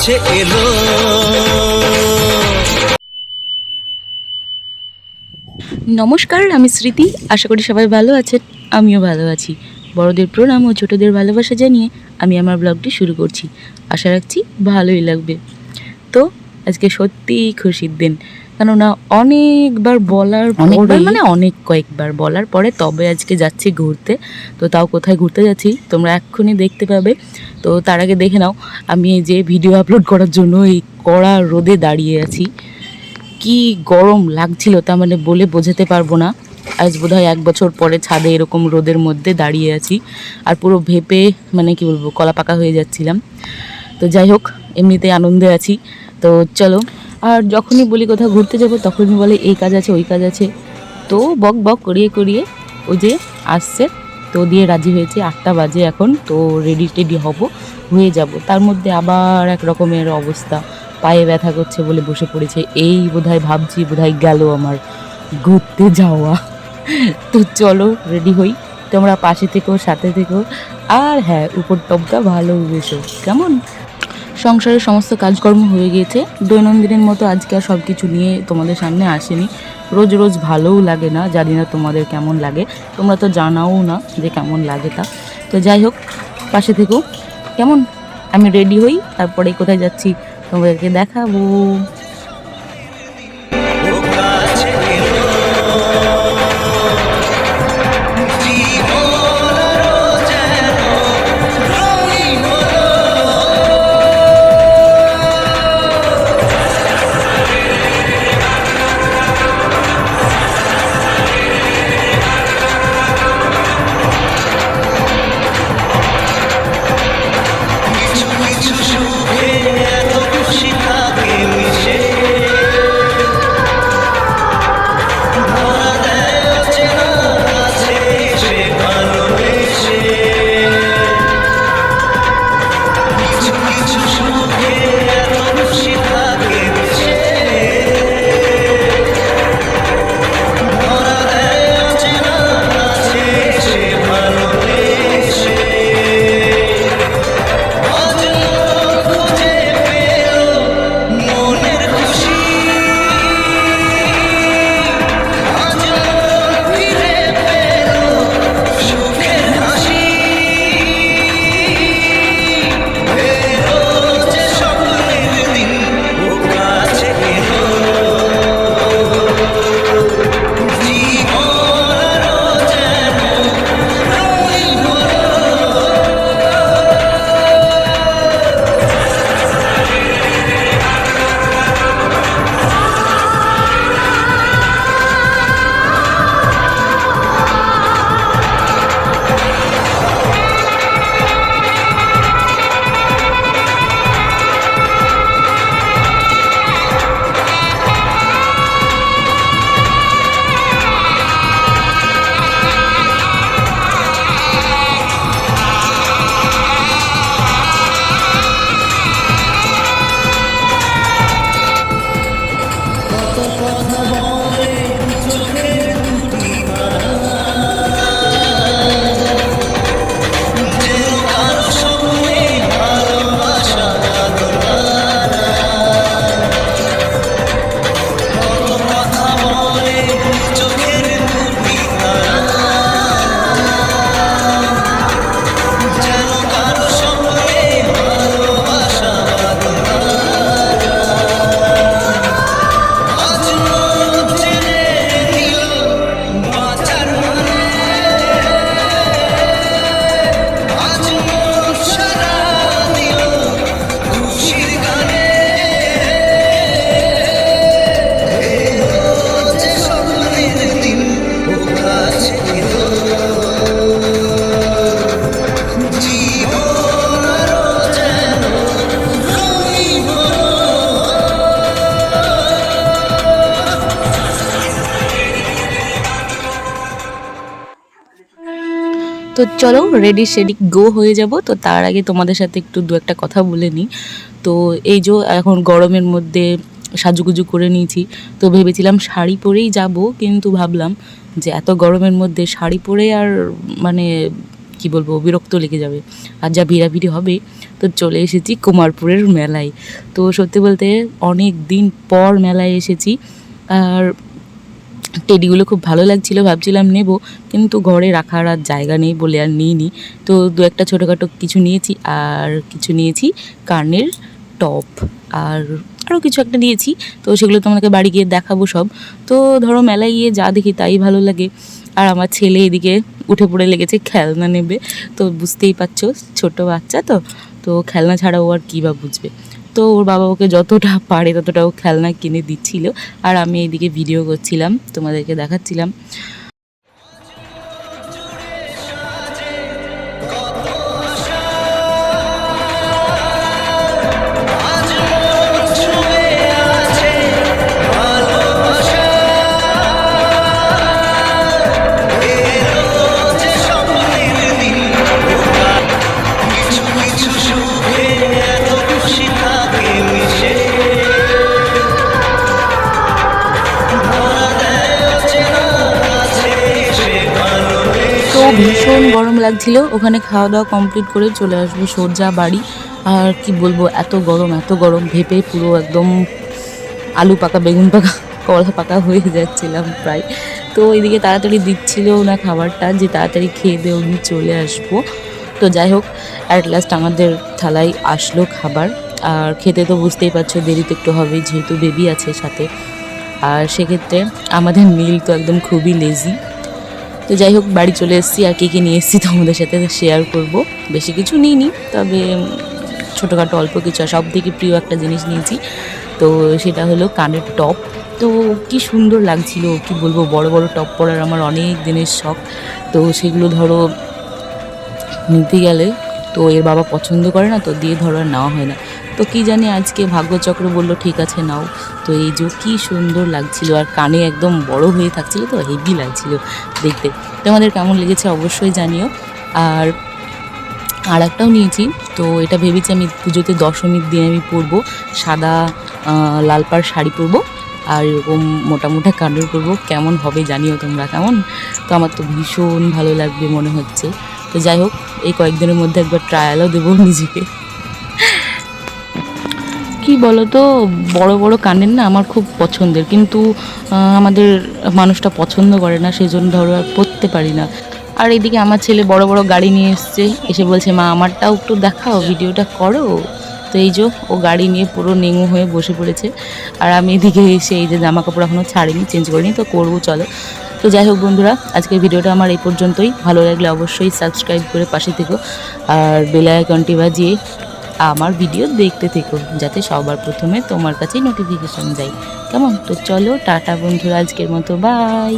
কাছে এলো। নমস্কার, আমি স্মৃতি। আশা করি সবাই ভালো আছেন, আমিও ভালো আছি। বড়দের প্রণাম ও ছোটদের ভালোবাসা জানিয়ে আমি আমার ব্লগটি শুরু করছি। আশা রাখছি ভালোই লাগবে। তো, আজকে সত্যিই খুশির দিন। কেননা অনেকবার বলার অনেকবার মানে অনেক কয়েকবার বলার পরে তবে আজকে যাচ্ছি ঘুরতে। তো তাও কোথায় ঘুরতে যাচ্ছি তোমরা এক্ষুনি দেখতে পাবে। তো তার আগে দেখে নাও আমি এই যে ভিডিও আপলোড করার জন্য এই কড়া রোদে দাঁড়িয়ে আছি। কি গরম লাগছিল তা মানে বলে বোঝাতে পারব না। আজ বোধহয় এক বছর পরে ছাদে এরকম রোদের মধ্যে দাঁড়িয়ে আছি। আর পুরো ভেপে মানে কি বলব কলা পাকা হয়ে যাচ্ছিলাম। তো যাই হোক এমনিতে আনন্দে আছি। তো চলো আর যখনই বলি কোথাও ঘুরতে যাব, তখনই বলে, এই কাজ আছে, ওই কাজ আছে। তো বক বক করিয়ে করিয়ে ও যে আসছে, তো দিয়ে রাজি হয়েছে। আটটা বাজে এখন, তো রেডি টেডি হব, হয়ে যাব। তার মধ্যে আবার এক রকমের অবস্থা। পায়ে ব্যথা করছে বলে বসে পড়েছে। এই বোধহয় ভাবছি, বোধহয় গেল আমার ঘুরতে যাওয়া। তো চলো রেডি হই। তোমরা পাশে থেকো, সাথে থেকো। আর হ্যাঁ উপর টপটা ভালো বেশো কেমন? সংসারের সমস্ত কাজকর্ম হয়ে গিয়েছে। দৈনন্দিনের মতো আজকে আর সব কিছু নিয়ে তোমাদের সামনে আসেনি। রোজ রোজ ভালোও লাগে না, জানি না তোমাদের কেমন লাগে। তোমরা তো জানাও না যে কেমন লাগে তা। তো যাই হোক, পাশে থেকেও কেমন? আমি রেডি হই, তারপরে কোথায় যাচ্ছি তোমাদেরকে দেখাবো। তো চলো রেডি শেডি গো হয়ে যাব। তো তার আগে তোমাদের সাথে একটু দু একটা কথা বলে নিই। তো এই যে এখন গরমের মধ্যে সাজুগুজু করে নিয়েছি, তো ভেবেছিলাম শাড়ি পরেই যাব, কিন্তু ভাবলাম যে এত গরমের মধ্যে শাড়ি পরে আর মানে কি বলব, বিরক্ত লেগে যাবে। আর যা ভিড়াভিড়ি হবে, তো চলে এসেছি কুমারপুরের মেলায়। তো সত্যি বলতে অনেক দিন পর মেলায় এসেছি, আর টেডিগুলো খুব ভালো লাগছিল, ভাবছিলাম নেব, কিন্তু ঘরে রাখার আর জায়গা নেই বলে আর নিইনি। তো দু একটা ছোটোখাটো কিছু নিয়েছি, আর কিছু নিয়েছি কানের টপ, আর আরও কিছু একটা নিয়েছি। তো সেগুলো তোমাকে বাড়ি গিয়ে দেখাবো সব। তো ধরো মেলায় গিয়ে যা দেখি তাই ভালো লাগে। আর আমার ছেলে এদিকে উঠে পড়ে লেগেছে, খেলনা নেবে। তো বুঝতেই পারছ, ছোট বাচ্চা তো তো খেলনা ছাড়া ও আর কী বা বুঝবে। তো ওর বাবা ওকে যতটা পারে ততটা ও খেলনা কিনে দিচ্ছিল। আর আমি এইদিকে ভিডিও করছিলাম, তোমাদেরকে দেখাচ্ছিলাম। ভীষণ গরম লাগছিল। ওখানে খাওয়া দাওয়া কমপ্লিট করে চলে আসব সোজা বাড়ি। আর কি বলব, এত গরম এত গরম, ভেপে পুরো একদম আলু পাকা, বেগুন পাকা, কলা পাকা হয়ে যাচ্ছিলাম প্রায়। তো এদিকে তাড়াতাড়ি দিচ্ছিল না খাবারটা, যে তাড়াতাড়ি খেয়ে দিয়ে উনি চলে আসব। তো যাই হোক অ্যাট লাস্ট আমাদের থালায় আসলো খাবার। আর খেতে তো বুঝতেই পারছ দেরি তো একটু হবে যেহেতু বেবি আছে সাথে। আর সেক্ষেত্রে আমাদের মিল তো একদম খুবই লেজি তো যাই হোক, বাড়ি চলে এসেছি আর কী কী নিয়ে এসেছি তোমাদের সাথে শেয়ার করব। বেশি কিছু নিইনি, তবে ছোটোখাটো অল্প কিছু সব থেকে প্রিয় একটা জিনিস নিয়েছি। তো সেটা হলো কানের টপ। তো কি সুন্দর লাগছিল, কি বলব, বড় বড় টপ পরার আমার অনেক দিনের শখ। তো সেগুলো ধরো, নিতে গেলে তো এর বাবা পছন্দ করে না, তো দিয়ে ধরো আর নেওয়া হয় না। তো কি জানি আজকে ভাগ্যচক্র বলল, ঠিক আছে, নাও। তো এই যে কি সুন্দর লাগছিল, আর কানে একদম বড় হয়ে থাকছিল তো হেভি লাগছিল দেখতে। তোমাদের কেমন লেগেছে অবশ্যই জানিও। আর আর একটাও নিয়েছি, তো এটা ভেবেছি আমি পুজোতে দশমীর দিন আমি পরবো, সাদা লাল পাড় শাড়ি পরবো, আর এরকম মোটা মোটা কানের পরবো, কেমন হবে জানিও তোমরা কেমন? তো আমার তো ভীষণ ভালো লাগবে মনে হচ্ছে। তো যাই হোক, এই কয়েকদিনের মধ্যে একবার ট্রায়ালও দেবো নিজেকে। কি বলো তো বড় বড় কানের না আমার খুব পছন্দের। কিন্তু আমাদের মানুষটা পছন্দ করে না সেই জন্য ধরো আর পরতে পারি না। আর এদিকে আমার ছেলে বড় বড় গাড়ি নিয়ে এসছে। এসে বলছে, মা, আমারটাও একটু দেখাও, ভিডিওটা করো। তো এই যে, ও গাড়ি নিয়ে পুরো নেঙু হয়ে বসে পড়েছে। আর আমি এদিকে এসে এই যে জামা কাপড় এখনও ছাড়িনি, চেঞ্জ করিনি, তো করব, চলো। তো যাই হোক বন্ধুরা, আজকের ভিডিওটা আমার এই পর্যন্তই। ভালো লাগলে অবশ্যই সাবস্ক্রাইব করে পাশে থেকো। আর বেল আইকনটি বাজিয়ে আমার ভিডিও দেখতে থেকো, যাতে সবার প্রথমে তোমার কাছেই নোটিফিকেশন যায়। কেমন? তো চলো, টাটা বন্ধুরা, আজকের মতো বাই